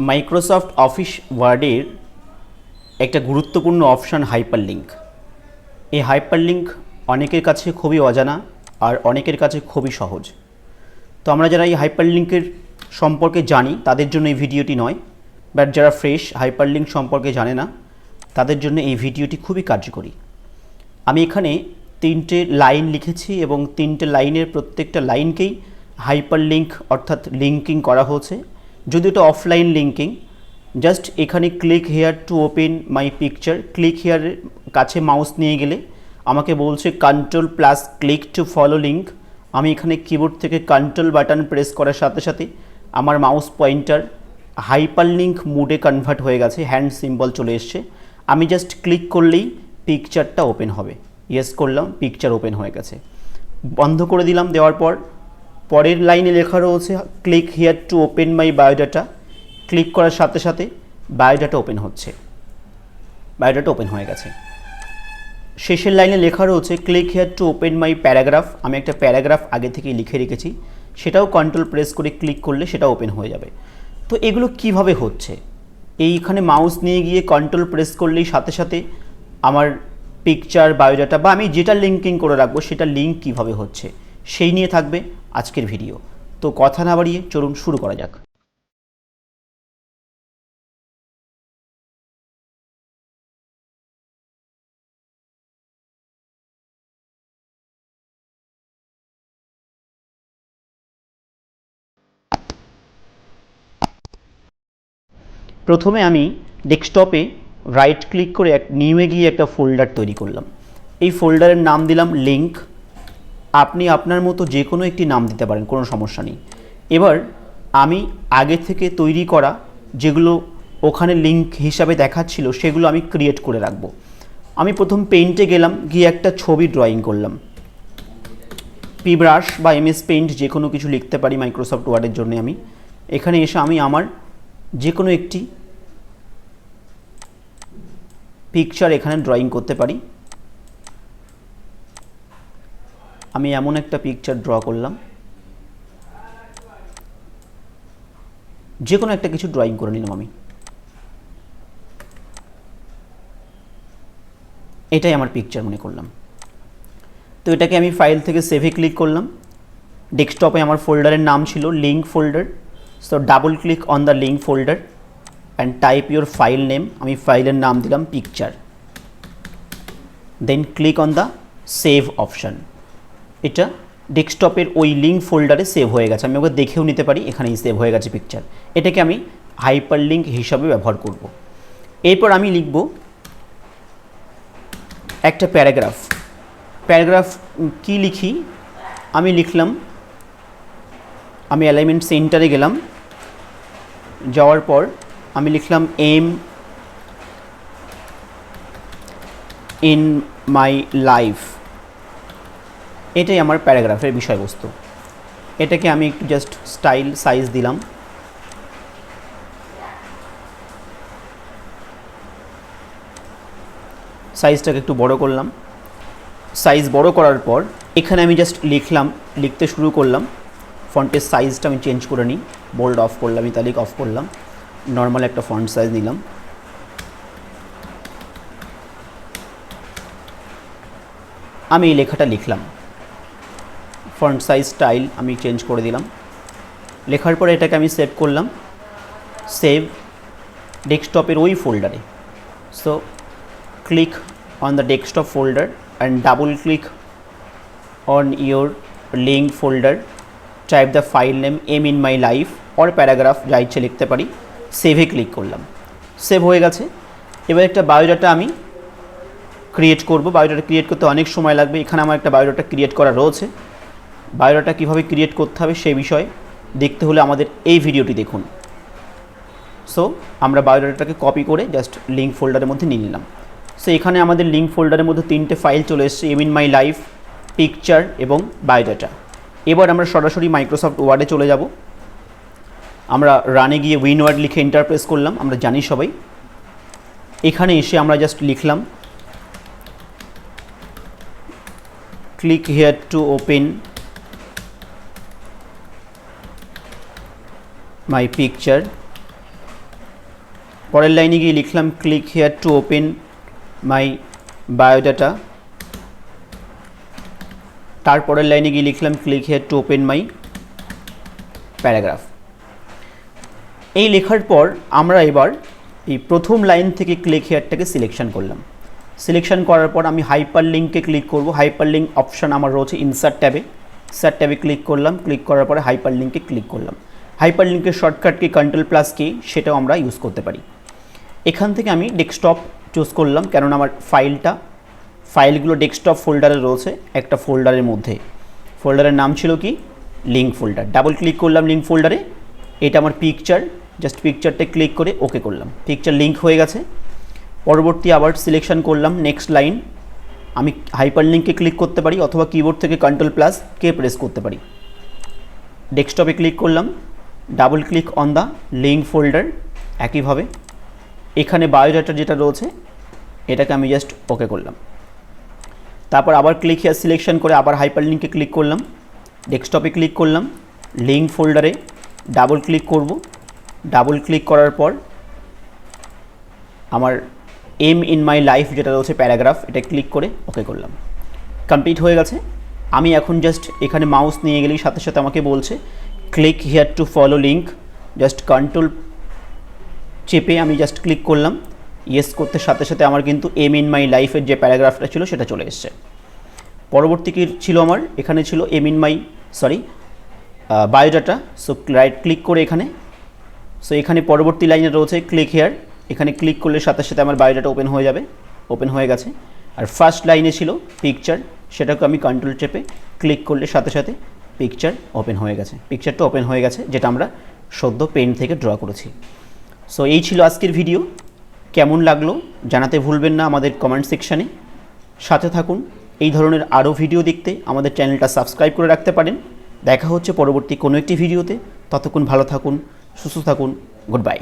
Microsoft office ওয়ার্ডের একটা গুরুত্বপূর্ণ অপশান হাইপার লিঙ্ক এই হাইপার লিঙ্ক অনেকের কাছে খুবই অজানা আর অনেকের কাছে খুবই সহজ। তো আমরা যারা এই হাইপার লিঙ্কের সম্পর্কে জানি, তাদের জন্য এই ভিডিওটি নয়। বাট যারা ফ্রেশ হাইপার লিঙ্ক সম্পর্কে জানে না, তাদের জন্য এই ভিডিওটি খুবই কার্যকরী। আমি এখানে তিনটে লাইন লিখেছি এবং তিনটে লাইনের প্রত্যেকটা লাইনকেই হাইপার লিঙ্ক অর্থাৎ লিঙ্কিং করা হয়েছে। যদি এটা অফলাইন লিঙ্কিং জাস্ট এখানে click here to open my picture click হেয়ারের কাছে মাউস নিয়ে গেলে আমাকে বলছে control plus click to follow link আমি এখানে কিবোর্ড থেকে কন্ট্রোল বাটন প্রেস করার সাথে সাথে আমার মাউস পয়েন্টার হাইপার লিঙ্ক মুডে কনভার্ট হয়ে গেছে হ্যান্ড সিম্বল চলে এসছে। আমি জাস্ট ক্লিক করলেই পিকচারটা ওপেন হবে। ইয়েস করলাম পিকচার ওপেন হয়ে গেছে। বন্ধ করে দিলাম, দেওয়ার পর পরের লাইনে লেখা রয়েছে click here to open my biodata click করার সাথে সাথে বায়োডাটা ওপেন হচ্ছে। বায়োডাটা ওপেন হয়ে গেছে। শেষের লাইনে লেখা রয়েছে click here to open my paragraph আমি একটা প্যারাগ্রাফ আগে থেকেই লিখে রেখেছি। সেটাও কন্ট্রোল প্রেস করে ক্লিক করলে সেটা ওপেন হয়ে যাবে। তো এগুলো কীভাবে হচ্ছে? এইখানে মাউস নিয়ে গিয়ে কন্ট্রোল প্রেস করলেই সাথে সাথে আমার পিকচার বায়োডাটা বা আমি যেটা লিঙ্কিং করে রাখব, সেটা লিঙ্ক কীভাবে হচ্ছে? সেই নিয়ে থাকবে। আজকের ভিডিও। তো কথা না বাড়িয়ে চলুন শুরু করা যাক। প্রথমে আমি ডেস্কটপে রাইট ক্লিক করে এক নিউয়ে গিয়ে একটা ফোল্ডার তৈরি করলাম। এই ফোল্ডারের নাম দিলাম লিঙ্ক আপনি আপনার মতো যে কোনো একটি নাম দিতে পারেন, কোনো সমস্যা নেই। এবার আমি আগে থেকে তৈরি করা যেগুলো ওখানে লিঙ্ক হিসাবে দেখাচ্ছিল, সেগুলো আমি ক্রিয়েট করে রাখব। আমি প্রথম পেইন্টে গেলাম, গিয়ে একটা ছবি ড্রয়িং করলাম। পি ব্রাশ বা এমএস পেইন্ট যে কোনো কিছু লিখতে পারি মাইক্রোসফট ওয়ার্ডের জন্য আমি। এখানে এসে আমি আমার যে কোনো একটি পিকচার এখানে ড্রয়িং করতে পারি। আমি এমন একটা পিকচার ড্র করলাম। যে কোনো একটা কিছু ড্রয়িং করে নিলাম আমি। এটাই আমার পিকচার মনে করলাম। তো এটাকে আমি ফাইল থেকে সেভে ক্লিক করলাম। ডেস্কটপে আমার ফোল্ডারের নাম ছিল link folder so double click on the link folder and type your file name আমি ফাইলের নাম দিলাম picture then click on the save option এটা ডেস্কটপের ওই লিঙ্ক ফোল্ডারে সেভ হয়ে গেছে। আমি ওকে দেখেও নিতে পারি, এখানেই সেভ হয়ে গেছে পিকচার এটাকে আমি হাইপার লিঙ্ক হিসাবে ব্যবহার করব। এরপর আমি লিখব একটা প্যারাগ্রাফ প্যারাগ্রাফ কি লিখি? আমি লিখলাম, আমি অ্যালাইনমেন্ট সেন্টারে গেলাম। যাওয়ার পর আমি লিখলাম এম ইন মাই লাইফ এটাই আমার প্যারাগ্রাফের বিষয়বস্তু। এটাকে আমি একটু জাস্ট স্টাইল সাইজ দিলাম। সাইজটাকে একটু বড় করলাম। সাইজ বড় করার পর, এখানে আমি জাস্ট লিখলাম, লিখতে শুরু করলাম। ফন্টের সাইজটা আমি চেঞ্জ করে নিই। বোল্ড অফ করলাম ইতালিক অফ করলাম। নর্মাল একটা ফন্ট সাইজ নিলাম। আমি এই লেখাটা লিখলাম। ফন্ট সাইজ স্টাইল আমি চেঞ্জ করে দিলাম। লেখার পরে এটাকে আমি সেভ করলাম। সেভ ডেস্কটপের ওই ফোল্ডারে so click on the desktop folder and double click on your link folder type the file name M in my life or paragraph যা ইচ্ছে লিখতে পারি। সেভে ক্লিক করলাম। সেভ হয়ে গেছে। এবার একটা বায়োডাটা আমি ক্রিয়েট করব। বায়োডাটা ক্রিয়েট করতে অনেক সময় লাগবে। এখানে আমার একটা বায়োডাটা ক্রিয়েট করা রয়েছে। বায়োডাটা কীভাবে ক্রিয়েট করতে হবে সেই বিষয়ে দেখতে হলে আমাদের এই ভিডিওটি দেখুন। সো আমরা বায়োডাটাকে কপি করে জাস্ট লিঙ্ক ফোল্ডারের মধ্যে নিয়ে নিলাম। সো এখানে আমাদের লিঙ্ক ফোল্ডারের মধ্যে তিনটে ফাইল চলে এসছে M in my life picture এবং বায়োডাটা এবার আমরা সরাসরি মাইক্রোসফট ওয়ার্ডে চলে যাব। আমরা রানে গিয়ে উইন ওয়ার্ড লিখে ইন্টারপ্রেস করলাম, আমরা জানি সবাই। এখানে এসে আমরা জাস্ট লিখলাম click here to open my picture পরের লাইনে গিয়ে লিখলাম click here to open my biodata তারপরের লাইনে গিয়ে লিখলাম click here to open my paragraph এই লেখার পর আমরা এবার এই প্রথম লাইন থেকে ক্লিক হেয়ারটাকে সিলেকশন করলাম। সিলেকশন করার পর আমি হাইপার লিঙ্কে ক্লিক করব। হাইপার লিঙ্ক অপশান আমার রয়েছে ইনসার্ট ট্যাবে। ইনসার্ট ট্যাবে ক্লিক করলাম। ক্লিক করার পরে হাইপার লিঙ্কে ক্লিক করলাম। হাইপার লিঙ্কের শর্টকাট কি কন্ট্রোল প্লাস কি, সেটাও আমরা ইউজ করতে পারি। এখান থেকে আমি ডেস্কটপ চুজ করলাম, কেননা আমার ফাইলটা ফাইলগুলো ডেস্কটপ ফোল্ডারে রয়েছে, একটা ফোল্ডারের মধ্যে। ফোল্ডারের নাম ছিল কি? লিঙ্ক ফোল্ডার ডাবল ক্লিক করলাম লিঙ্ক ফোল্ডারে এটা আমার পিকচার জাস্ট পিকচারটা ক্লিক করে ওকে করলাম। পিকচার লিঙ্ক হয়ে গেছে। পরবর্তী আবার সিলেকশন করলাম নেক্সট লাইন আমি হাইপার লিঙ্কে ক্লিক করতে পারি, অথবা কিবোর্ড থেকে কন্ট্রোল প্লাস কে প্রেস করতে পারি। ডেস্কটপে ক্লিক করলাম। Double click on the link folder একইভাবে। এখানে বায়োডাটা যেটা রয়েছে, এটাকে আমি জাস্ট ওকে করলাম। তারপর আবার ক্লিক হেয়ার সিলেকশন করে আবার হাইপার ক্লিক করলাম। ডেস্কটপে ক্লিক করলাম। লিঙ্ক ফোল্ডারে ডাবল ক্লিক করব। ডাবল ক্লিক করার পর আমার এম ইন মাই লাইফ যেটা রয়েছে প্যারাগ্রাফ এটা ক্লিক করে ওকে করলাম। কমপ্লিট হয়ে গেছে। আমি এখন জাস্ট এখানে মাউস নিয়ে গেলেই সাথে সাথে আমাকে বলছে click here to follow link just control চেপে আমি জাস্ট ক্লিক করলাম। ইয়েস করতে সাথে সাথে আমার কিন্তু এম ইন মাই লাইফের যে প্যারাগ্রাফটা ছিল সেটা চলে এসছে। পরবর্তী কি ছিল আমার? এখানে ছিল am in my sorry biodata so right click করে এখানে। সো এখানে পরবর্তী লাইনে রয়েছে ক্লিক হেয়ার এখানে ক্লিক করলে সাথে সাথে আমার বায়োডাটা ওপেন হয়ে যাবে। ওপেন হয়ে গেছে। আর ফার্স্ট লাইনে ছিল পিকচার সেটাকে আমি কন্ট্রোল চেপে ক্লিক করলে সাথে সাথে পিকচার ওপেন হয়ে গেছে। পিকচারটা ওপেন হয়ে গেছে, যেটা আমরা সদ্য পেন থেকে ড্র করেছি। সো এই ছিল আজকের ভিডিও কেমন লাগল জানাতে ভুলবেন না আমাদের কমেন্ট সেকশানে সাথে থাকুন, এই ধরনের আরও ভিডিও দেখতে আমাদের চ্যানেলটা সাবস্ক্রাইব করে রাখতে পারেন। দেখা হচ্ছে পরবর্তী কোনো একটি ভিডিওতে ততক্ষণ ভালো থাকুন, সুস্থ থাকুন গুড বাই